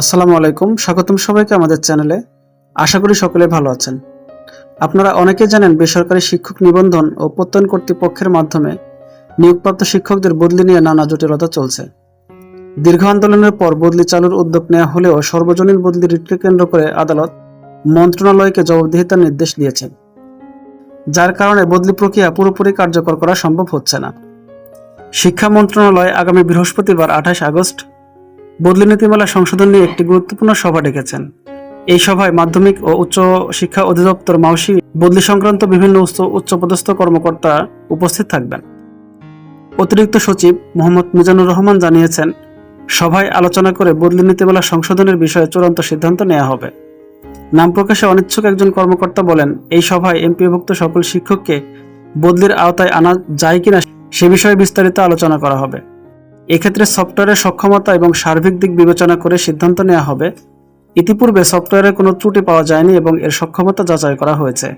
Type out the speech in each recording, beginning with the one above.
আসসালামু আলাইকুম, স্বাগতম সবাইকে আমাদের চ্যানেলে। আশা করি সকলে ভালো আছেন। আপনারা অনেকে জানেন বেসরকারি শিক্ষক নিবন্ধন ও প্রত্যয়ন কর্তৃপক্ষের মাধ্যমে নিয়োগপ্রাপ্ত শিক্ষকদের বদলি নিয়ে নানা জটিলতা চলছে। দীর্ঘ আন্দোলনের পর বদলি চালুর উদ্যোগ নেওয়া হলেও সর্বজনীন বদলি রিটকে কেন্দ্র করে আদালত মন্ত্রণালয়কে জবাবদিহিতার নির্দেশ দিয়েছেন যার কারণে বদলি প্রক্রিয়া পুরোপুরি কার্যকর করা সম্ভব হচ্ছে না। শিক্ষা মন্ত্রণালয় আগামী বৃহস্পতিবার আঠাশ আগস্ট বদলি নীতিমালা সংশোধন নিয়ে একটি গুরুত্বপূর্ণ সভা ডেকেছেন। এই সভায় মাধ্যমিক ও উচ্চ শিক্ষা অধিদপ্তর, মাউসি, বদলি সংক্রান্ত বিভিন্ন উচ্চ, উচ্চপদস্থ কর্মকর্তা উপস্থিত থাকবেন। অতিরিক্ত সচিব মোহাম্মদ মিজানুর রহমান জানিয়েছেন, সভায় আলোচনা করে বদলি নীতিমালা সংশোধনের বিষয়ে চূড়ান্ত সিদ্ধান্ত নেওয়া হবে। নাম প্রকাশে অনিচ্ছুক একজন কর্মকর্তা বলেন, এই সভায় এমপিভুক্ত সকল শিক্ষককে বদলির আওতায় আনা যায় কিনা সে বিষয়ে বিস্তারিত আলোচনা করা হবে। এক্ষেত্রে সফটওয়্যারের সক্ষমতা এবং সার্বিক দিক বিবেচনা করে সিদ্ধান্ত নেওয়া হবে। ইতিপূর্বে সফটওয়্যারের কোনো ত্রুটি পাওয়া যায়নি এবং এর সক্ষমতা যাচাই করা হয়েছে।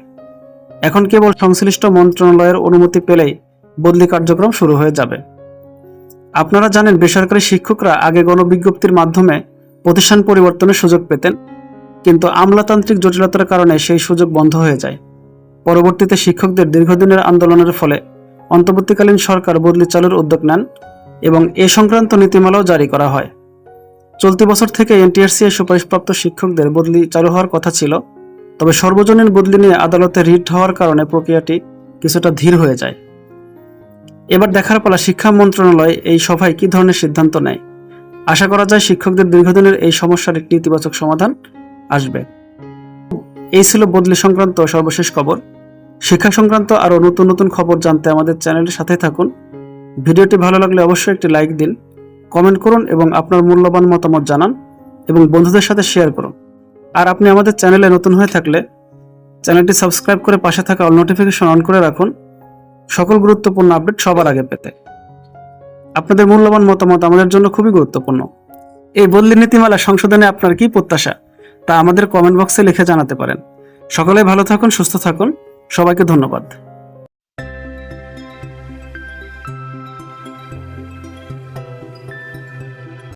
এখন কেবল সংশ্লিষ্ট মন্ত্রণালয়ের অনুমতি পেলেই বদলি কার্যক্রম শুরু হয়ে যাবে। আপনারা জানেন, বেসরকারি শিক্ষকরা আগে গণবিজ্ঞপ্তির মাধ্যমে প্রতিষ্ঠান পরিবর্তনের সুযোগ পেতেন, কিন্তু আমলাতান্ত্রিক জটিলতার কারণে সেই সুযোগ বন্ধ হয়ে যায়। পরবর্তীতে শিক্ষকদের দীর্ঘদিনের আন্দোলনের ফলে অন্তর্বর্তীকালীন সরকার বদলি চালুর উদ্যোগ নেন। এবং এ সংক্রান্ত নীতিমালাও জারি করা হয়। চলতি বছর থেকে এনটিআরসি এর সুপারিশপ্রাপ্ত শিক্ষকদের বদলি চালু হওয়ার কথা ছিল, তবে সর্বজনীন বদলি নিয়ে আদালতে রিট হওয়ার কারণে প্রক্রিয়াটি কিছুটা ধীর হয়ে যায়। এবার দেখার পালা শিক্ষা মন্ত্রণালয় এই সভায় কি ধরনের সিদ্ধান্ত নেয়? আশা করা যায় শিক্ষকদের দীর্ঘদিনের এই সমস্যার একটি ইতিবাচক সমাধান আসবে। এই ছিল বদলি সংক্রান্ত সর্বশেষ খবর। শিক্ষা সংক্রান্ত আরও নতুন নতুন খবর জানতে আমাদের চ্যানেলের সাথে থাকুন। ভিডিওটি ভালো লাগলে অবশ্যই একটি লাইক দিন, কমেন্ট করুন এবং আপনার মূল্যবান মতামত জানান এবং বন্ধুদের সাথে শেয়ার করুন। আর আপনি আমাদের চ্যানেলে নতুন হয়ে থাকলে চ্যানেলটি সাবস্ক্রাইব করে পাশে থাকা অল নোটিফিকেশন অন করে রাখুন। সকল গুরুত্বপূর্ণ আপডেট সবার আগে পেতে। আপনাদের মূল্যবান মতামত আমাদের জন্য খুবই গুরুত্বপূর্ণ। এই বদলি নীতিমালা সংশোধনে আপনার কি প্রত্যাশা, তা আমাদের কমেন্ট বক্সে লিখে জানাতে পারেন। সকলে ভালো থাকুন, সুস্থ থাকুন। সবাইকে ধন্যবাদ।